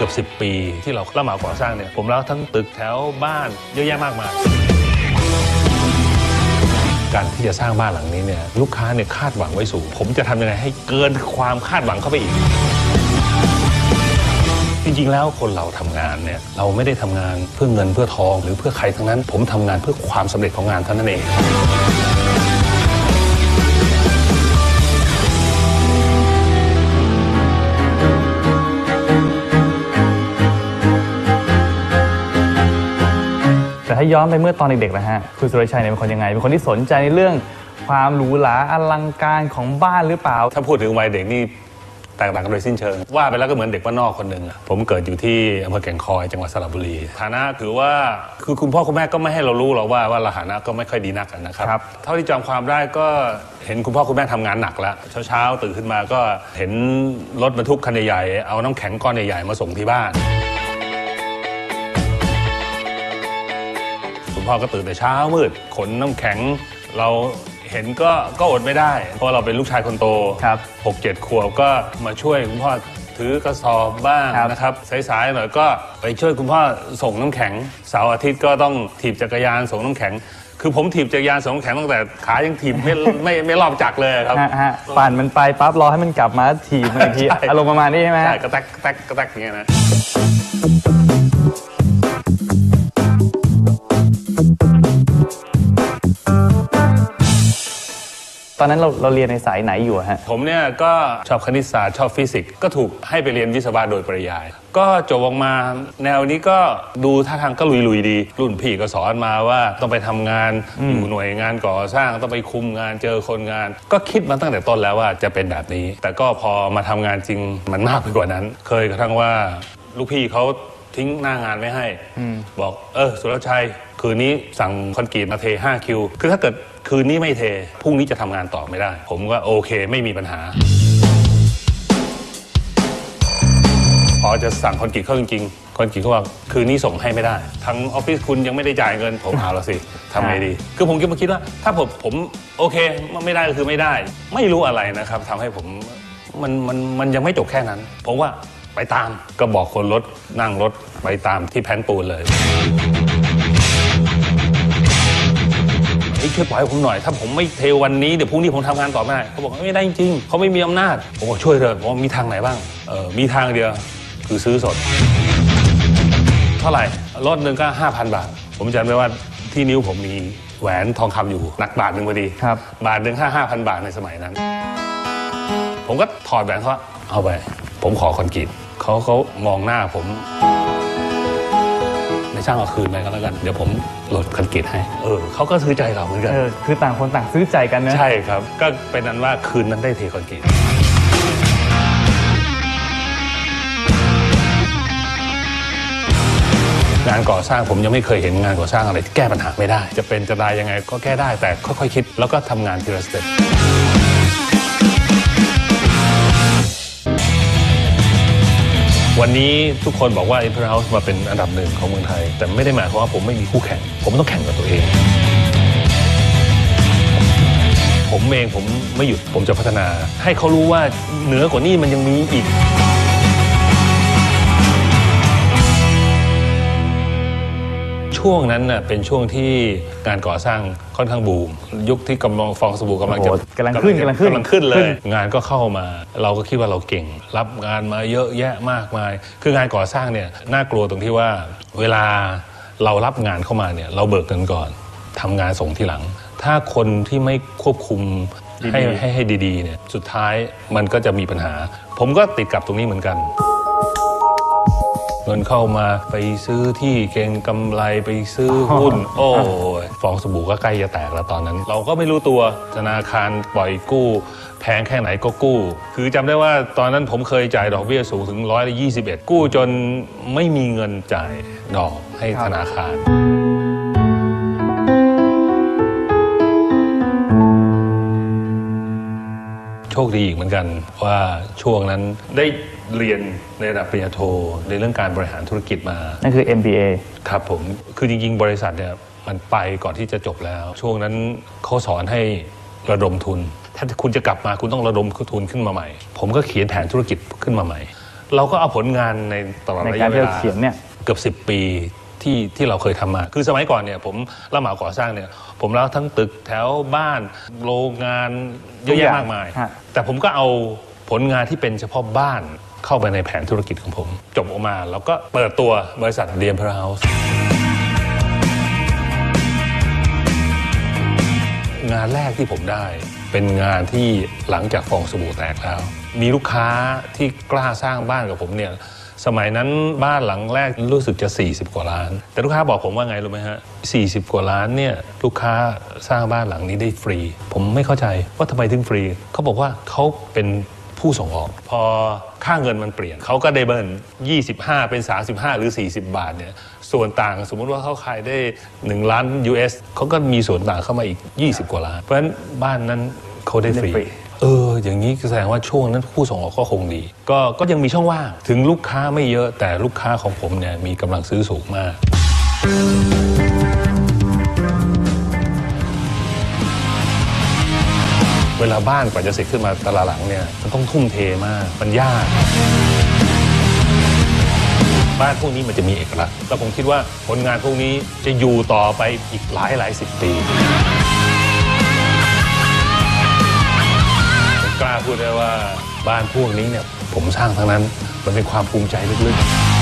กือบ10 ปีที่เรารับเหมาก่อสร้างเนี่ยผมรับทั้งตึกแถวบ้านเยอะแยะมากมายการที่จะสร้างบ้านหลังนี้เนี่ยลูกค้าเนี่ยคาดหวังไว้สูง ผมจะทำยังไงให้เกินความคาดหวังเข้าไปอีก จริงๆแล้วคนเราทำงานเนี่ยเราไม่ได้ทำงานเพื่อเงินเพื่อทอง หรือเพื่อใครทั้งนั้น ผมทำงานเพื่อความสำเร็จของงานเท่านั้นเอง ถ้าย้อนไปเมื่อตอนเด็กๆนะฮะคุณสุรชัยเนี่ยเป็นคนยังไง เป็นคนที่สนใจในเรื่องความหรูหราอลังการของบ้านหรือเปล่า ถ้าพูดถึงวัยเด็กนี่แตกต่างกันโดยสิ้นเชิง ว่าไปแล้วก็เหมือนเด็กบ้านนอกคนหนึ่งอะผมเกิดอยู่ที่อำเภอแก่งคอยจังหวัดสระบุรีฐานะถือว่าคือคุณพ่อคุณแม่ก็ไม่ให้เรารู้หรอกว่าว่าเราฐานะก็ไม่ค่อยดีนักอะนะครับ ครับ เท่าที่จำความได้ก็เห็นคุณพ่อคุณแม่ทำงานหนักแล้วเช้าๆตื่นขึ้นมาก็เห็นรถบรรทุกคันใหญ่ๆเอาน้ำแข็งก้อนใหญ่ๆมาส่งที่บ้าน พ่อก็ตื่นแต่เช้ามืด ขนน้ำแข็ง เราเห็นก็ก็อดไม่ได้ เพราะเราเป็นลูกชายคนโตครับหกเจ็ดขวบก็มาช่วยคุณพ่อถือกระสอบบ้างครับ นะครับสายๆหน่อยก็ไปช่วยคุณพ่อส่งน้ำแข็งเสาร์อาทิตย์ก็ต้องถีบจักรยานส่งน้ำแข็ง คือผมถีบจักรยานส่งน้ำแข็งตั้งแต่ขายังถีบไม่ ไม่ไม่รอบจักรเลยครับ ฮะฮะปั่นมันไปปั๊บรอให้มันกลับมาถีบมันอีกทีใช่ อารมณ์ประมาณนี้ใช่ไหมฮะ ใช่กระแตกกระแตกกระแตกอย่างเงี้ยนะ ตอนนั้นเราเราเรียนในสายไหนอยู่อะฮะ ผมเนี่ยก็ชอบคณิตศาสตร์ชอบฟิสิกส์ก็ถูกให้ไปเรียนวิศวะโดยปริยาย ก็จบออกมาแนวนี้ก็ดูท่าทางก็ลุยๆดี รุ่นพี่ก็สอนมาว่าต้องไปทำงานอยู่หน่วยงานก่อสร้างต้องไปคุมงานเจอคนงาน ก็คิดมาตั้งแต่ต้นแล้วว่าจะเป็นแบบนี้ แต่ก็พอมาทำงานจริงมันมากไปกว่านั้น เคยกระทั่งว่าลูกพี่เขาทิ้งหน้างานไว้ให้บอกเออสุรชัย คืนนี้สั่งคอนกรีตมาเท 5 คิว คือถ้าเกิดคืนนี้ไม่เท พรุ่งนี้จะทำงานต่อไม่ได้ ผมก็โอเคไม่มีปัญหา พอจะสั่งคอนกรีตเข้าจริงๆคอนกรีตเขาว่าคืนนี้ส่งให้ไม่ได้ทางออฟฟิศคุณยังไม่ได้จ่ายเงิน ผมเอาละสิทำไงดี คือผมก็มาคิดว่า ถ้าผมผมโอเคไม่ได้ก็คือไม่ได้ ไม่รู้อะไรนะครับทำให้ผมมันมันมันยังไม่จบแค่นั้น ผมว่าไปตามก็บอกคนรถนั่งรถไปตามที่แผนปูนเลย เฮ้ยช่วยปล่อยผมหน่อย ถ้าผมไม่เทวันนี้เดี๋ยวพรุ่งนี้ผมทำงานต่อไม่ได้เขาบอกไม่ได้จริงๆเขาไม่มีอำนาจ ผมบอกช่วยเถอะผมบอกมีทางไหนบ้างเออมีทางเดียวคือซื้อสด เท่าไหร่รถหนึ่งก็ 5,000 บาท ผมจำได้ว่าที่นิ้วผมมีแหวนทองคำอยู่หนักบาทหนึ่งพอดีครับ บาทหนึ่งห้าห้าพันบาทในสมัยนั้น ผมก็ถอดแหวนเขาเอาไป ผมขอคอนกรีตเขาเขามองหน้าผม ไม่ช่างเอาคืนไปก็แล้วกัน เดี๋ยวผมโหลดคอนกรีตให้ เออเขาก็ซื้อใจเราเหมือนกัน เออคือต่างคนต่างซื้อใจกันนะ ใช่ครับ ก็เป็นนั้นว่าคืนนั้นได้เทคอนกรีตงานก่อสร้างผมยังไม่เคยเห็นงานก่อสร้างอะไรที่แก้ปัญหาไม่ได้ จะเป็นจะตายยังไงก็แก้ได้แต่ค่อยๆคิด แล้วก็ทำงานทีละสเต็ป วันนี้ทุกคนบอกว่า i m p e r House มาเป็นอันดับหนึ่งของเมืองไทย แต่ไม่ได้หมายความว่าผมไม่มีคู่แข่ง ผมต้องแข่งกับตัวเอง ผมเองผมไม่หยุดผมจะพัฒนา ให้เขารู้ว่าเหนือกว่านี้มันยังมีอีก ช่วงนั้นน่ะเป็นช่วงที่งานก่อสร้างค่อนข้างบูม ยุคที่กำลังฟองสบู่กำลังจะโอ้โหกำลังขึ้นจะกำลังขึ้น กำลังขึ้นเลขึ้ยนงานก็เข้ามา เราก็คิดว่าเราเก่ง รับงานมาเยอะแยะมากมาย คืองานก่อสร้างเนี่ยน่ากลัวตรงที่ว่าเวลาเรารับงานเข้ามาเนี่ยเราเบิกเงินก่อนทำงานส่งทีหลัง ถ้าคนที่ไม่ควบคุมให้ดีๆให้ให้ดีๆเนี่ยสุดท้ายมันก็จะมีปัญหา ผมก็ติดกับตรงนี้เหมือนกัน เงินเข้ามาไปซื้อที่เก่งกำไรไปซื้อหุ้น โอ้ยฟองสบู่ก็ใกล้จะแตกแล้วตอนนั้น เราก็ไม่รู้ตัวธนาคารปล่อยกู้ แพงแค่ไหนก็กู้ คือจำได้ว่าตอนนั้นผมเคยจ่ายดอกเบี้ยสูงถึงร้อยละยี่สิบเอ็ดกู้จนไม่มีเงินจ่ายดอกให้ธนาคารโชคดีอีกเหมือนกันว่าช่วงนั้นได้ เรียนในระดับปริญญาโท ในเรื่องการบริหารธุรกิจมา นั่นคือ MBA ครับผม คือจริง ๆ บริษัทเนี่ยมันไปก่อนที่จะจบแล้ว ช่วงนั้นเขาสอนให้ระดมทุน ถ้าคุณจะกลับมาคุณต้องระดมทุนขึ้นมาใหม่ ผมก็เขียนแผนธุรกิจขึ้นมาใหม่ เราก็เอาผลงานในตลอดในระกายระเวที่เราลาเขียนเนี่ยเกือบ10 ปีที่ที่เราเคยทำมา คือสมัยก่อนเนี่ยผมรับเหมาก่อสร้างเนี่ย ผมรับทั้งตึกแถวบ้าน โรงงานเยอะแยะมากมายฮะแต่ผมก็เอาผลงานที่เป็นเฉพาะบ้าน เข้าไปในแผนธุรกิจของผม จบออกมาแล้วก็เปิดตัวบริษัทเดียมพราเฮาส์งานแรกที่ผมได้เป็นงานที่หลังจากฟองสบู่แตกแล้ว มีลูกค้าที่กล้าสร้างบ้านกับผมเนี่ยสมัยนั้นบ้านหลังแรกรู้สึกจะ 40 กว่าล้าน แต่ลูกค้าบอกผมว่าไงรู้ไหมฮะ 40 กว่าล้านเนี่ยลูกค้าสร้างบ้านหลังนี้ได้ฟรี ผมไม่เข้าใจว่าทำไมถึงฟรี เขาบอกว่าเขาเป็น ผู้ส่งออก พอค่าเงินมันเปลี่ยนเขาก็ได้เบิร์น25 เป็น 35 หรือ 40 บาทเนี่ยส่วนต่างสมมุติว่าเขาขายได้ 1 ล้าน US เขาก็มีส่วนต่างเข้ามาอีก 20 กว่าล้าน เพราะฉะนั้นบ้านนั้นเขาได้ฟรีได้ฟรีเออ อย่างนี้แสดงว่าช่วงนั้นผู้ส่งออกก็คงดี ก็ก็ยังมีช่องว่าง ถึงลูกค้าไม่เยอะแต่ลูกค้าของผมเนี่ยมีกำลังซื้อสูงมาก เวลาบ้านกว่าจะเสร็จขึ้นมาแต่ละหลังเนี่ยมันต้องทุ่มเทมากมันยาก บ้านพวกนี้มันจะมีเอกลักษณ์แล้วผมคิดว่าผลงานพวกนี้จะอยู่ต่อไปอีกหลายหลายสิบปีกล้าพูดได้ว่าบ้านพวกนี้เนี่ยผมสร้างทั้งนั้นมันเป็นความภูมิใจลึกๆ